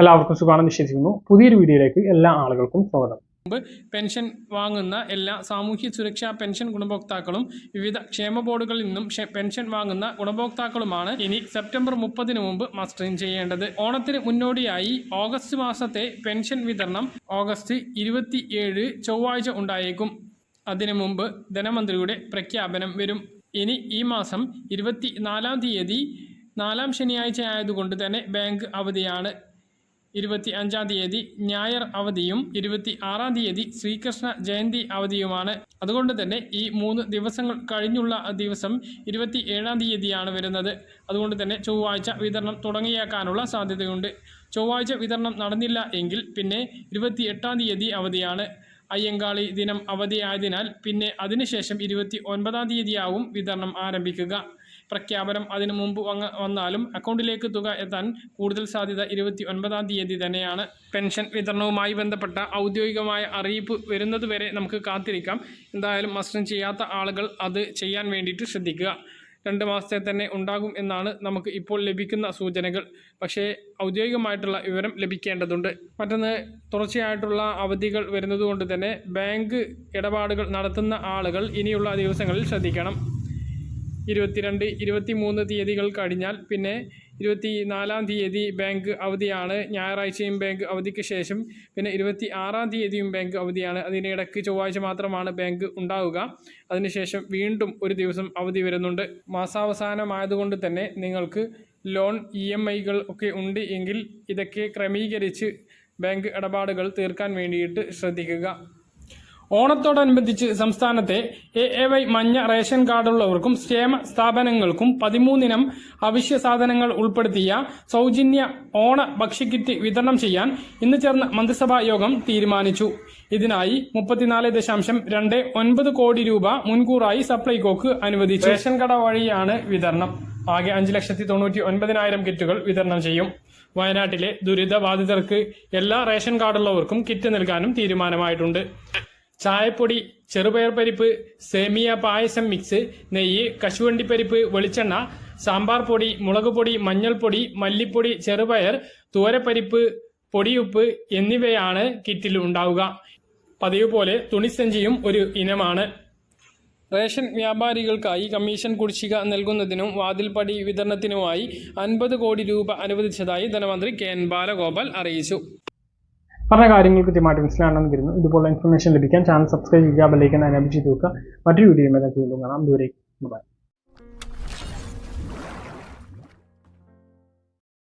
എല്ലാവർക്കും സുഖമാണെന്ന് വിശ്വസിക്കുന്നു. പുതിയൊരു വീഡിയോയിലേക്ക് എല്ലാ ആളുകൾക്കും സ്വാഗതം. പെൻഷൻ വാങ്ങുന്ന എല്ലാ സാമൂഹ്യ സുരക്ഷാ പെൻഷൻ ഗുണഭോക്താക്കളും വിവിധ ക്ഷേമ ബോർഡുകളിൽ നിന്നും പെൻഷൻ വാങ്ങുന്ന ഗുണഭോക്താക്കളുമാണ് ഇനി സെപ്റ്റംബർ മുപ്പതിന് മുമ്പ് മസ്റ്ററിംഗ് ചെയ്യേണ്ടത്. ഓണത്തിന് മുന്നോടിയായി ഓഗസ്റ്റ് മാസത്തെ പെൻഷൻ വിതരണം ഓഗസ്റ്റ് ഇരുപത്തിയേഴ് ചൊവ്വാഴ്ച ഉണ്ടായേക്കും. അതിനു മുമ്പ് ധനമന്ത്രിയുടെ പ്രഖ്യാപനം വരും. ഇനി ഈ മാസം ഇരുപത്തി നാലാം തീയതി നാലാം ശനിയാഴ്ച ആയതുകൊണ്ട് തന്നെ ബാങ്ക് അവധിയാണ്. ഇരുപത്തി അഞ്ചാം തീയതി ഞായർ അവധിയും ഇരുപത്തി ആറാം തീയതി ശ്രീകൃഷ്ണ ജയന്തി അവധിയുമാണ്. അതുകൊണ്ട് തന്നെ ഈ മൂന്ന് ദിവസങ്ങൾ കഴിഞ്ഞുള്ള ദിവസം ഇരുപത്തി ഏഴാം തീയതിയാണ് വരുന്നത്. അതുകൊണ്ട് തന്നെ ചൊവ്വാഴ്ച വിതരണം തുടങ്ങിയേക്കാനുള്ള സാധ്യതയുണ്ട്. ചൊവ്വാഴ്ച വിതരണം നടന്നില്ല എങ്കിൽ പിന്നെ ഇരുപത്തി എട്ടാം തീയതി അവധിയാണ്. അയ്യങ്കാളി ദിനം അവധിയായതിനാൽ പിന്നെ അതിനുശേഷം ഇരുപത്തി ഒൻപതാം തീയതിയാവും വിതരണം ആരംഭിക്കുക. പ്രഖ്യാപനം അതിനു മുമ്പ് വന്നാലും അക്കൗണ്ടിലേക്ക് തുക എത്താൻ കൂടുതൽ സാധ്യത ഇരുപത്തി ഒൻപതാം തീയതി തന്നെയാണ്. പെൻഷൻ വിതരണവുമായി ബന്ധപ്പെട്ട ഔദ്യോഗികമായ അറിയിപ്പ് വരുന്നതുവരെ നമുക്ക് കാത്തിരിക്കാം. എന്തായാലും മസ്റ്റം ചെയ്യാത്ത ആളുകൾ അത് ചെയ്യാൻ വേണ്ടിയിട്ട് ശ്രദ്ധിക്കുക. രണ്ട് മാസത്തെ തന്നെ ഉണ്ടാകും എന്നാണ് നമുക്ക് ഇപ്പോൾ ലഭിക്കുന്ന സൂചനകൾ. പക്ഷേ ഔദ്യോഗികമായിട്ടുള്ള വിവരം ലഭിക്കേണ്ടതുണ്ട്. മറ്റൊന്ന് തുടർച്ചയായിട്ടുള്ള അവധികൾ വരുന്നതുകൊണ്ട് തന്നെ ബാങ്ക് ഇടപാടുകൾ നടത്തുന്ന ആളുകൾ ഇനിയുള്ള ദിവസങ്ങളിൽ ശ്രദ്ധിക്കണം. ഇരുപത്തിരണ്ട് ഇരുപത്തി മൂന്ന് തീയതികൾ കഴിഞ്ഞാൽ പിന്നെ ഇരുപത്തി നാലാം തീയതി ബാങ്ക് അവധിയാണ്. ഞായറാഴ്ചയും ബാങ്ക് അവധിക്ക് ശേഷം പിന്നെ ഇരുപത്തി ആറാം തീയതിയും ബാങ്ക് അവധിയാണ്. അതിനിടയ്ക്ക് ചൊവ്വാഴ്ച മാത്രമാണ് ബാങ്ക് ഉണ്ടാവുക. അതിനുശേഷം വീണ്ടും ഒരു ദിവസം അവധി വരുന്നുണ്ട്. മാസാവസാനമായതുകൊണ്ട് തന്നെ നിങ്ങൾക്ക് ലോൺ ഇ എം ഐകൾ ഒക്കെ ഉണ്ട് എങ്കിൽ ഇതൊക്കെ ക്രമീകരിച്ച് ബാങ്ക് ഇടപാടുകൾ തീർക്കാൻ വേണ്ടിയിട്ട് ശ്രദ്ധിക്കുക. ഓണത്തോടനുബന്ധിച്ച് സംസ്ഥാനത്തെ എ എ വൈ മഞ്ഞ റേഷൻ കാർഡുള്ളവർക്കും ക്ഷേമ സ്ഥാപനങ്ങൾക്കും പതിമൂന്നിനം അവശ്യ സാധനങ്ങൾ ഉൾപ്പെടുത്തിയ സൗജന്യ ഓണ ഭക്ഷ്യക്കിറ്റ് വിതരണം ചെയ്യാൻ ഇന്ന് ചേർന്ന മന്ത്രിസഭാ യോഗം തീരുമാനിച്ചു. ഇതിനായി മുപ്പത്തിനാല് ദശാംശം രണ്ട് ഒൻപത് കോടി രൂപ മുൻകൂറായി സപ്ലൈകോക്ക് അനുവദിച്ചു. റേഷൻ കട വഴിയാണ് വിതരണം. ആകെ അഞ്ച് ലക്ഷത്തി തൊണ്ണൂറ്റി ഒൻപതിനായിരം കിറ്റുകൾ വിതരണം ചെയ്യും. വയനാട്ടിലെ ദുരിതബാധിതർക്ക് എല്ലാ റേഷൻ കാർഡുള്ളവർക്കും കിറ്റ് നൽകാനും തീരുമാനമായിട്ടുണ്ട്. ചായപ്പൊടി ചെറുപയർ പരിപ്പ് സേമിയ പായസം മിക്സ് നെയ്യ് കശുവണ്ടി പരിപ്പ് വെളിച്ചെണ്ണ സാമ്പാർ പൊടി മുളക് പൊടി മഞ്ഞൾപ്പൊടി മല്ലിപ്പൊടി ചെറുപയർ തുവരപ്പരിപ്പ് പൊടിയുപ്പ് എന്നിവയാണ് കിറ്റിൽ ഉണ്ടാവുക. പതിവ് പോലെ തുണിസഞ്ചിയും ഒരു ഇനമാണ്. റേഷൻ വ്യാപാരികൾക്കായി കമ്മീഷൻ കുടിശ്ശിക നൽകുന്നതിനും വാതിൽപ്പടി വിതരണത്തിനുമായി അൻപത് കോടി രൂപ അനുവദിച്ചതായി ധനമന്ത്രി കെ എൻ ബാലഗോപാൽ അറിയിച്ചു. പറഞ്ഞ കാര്യങ്ങൾ കൃത്യമായിട്ട് മനസ്സിലാണെന്ന് വരുന്നു ഇതുപോലുള്ള ഇൻഫർമേഷൻ ലഭിക്കാൻ ചാനൽ സബ്സ്ക്രൈബ് ചെയ്യുക ബെല്ലൈക്കൻ അനബിച്ച് നോക്കുക മറ്റൊരു വീഡിയോ കാണാം. ദൂരേക്ക് ബൈ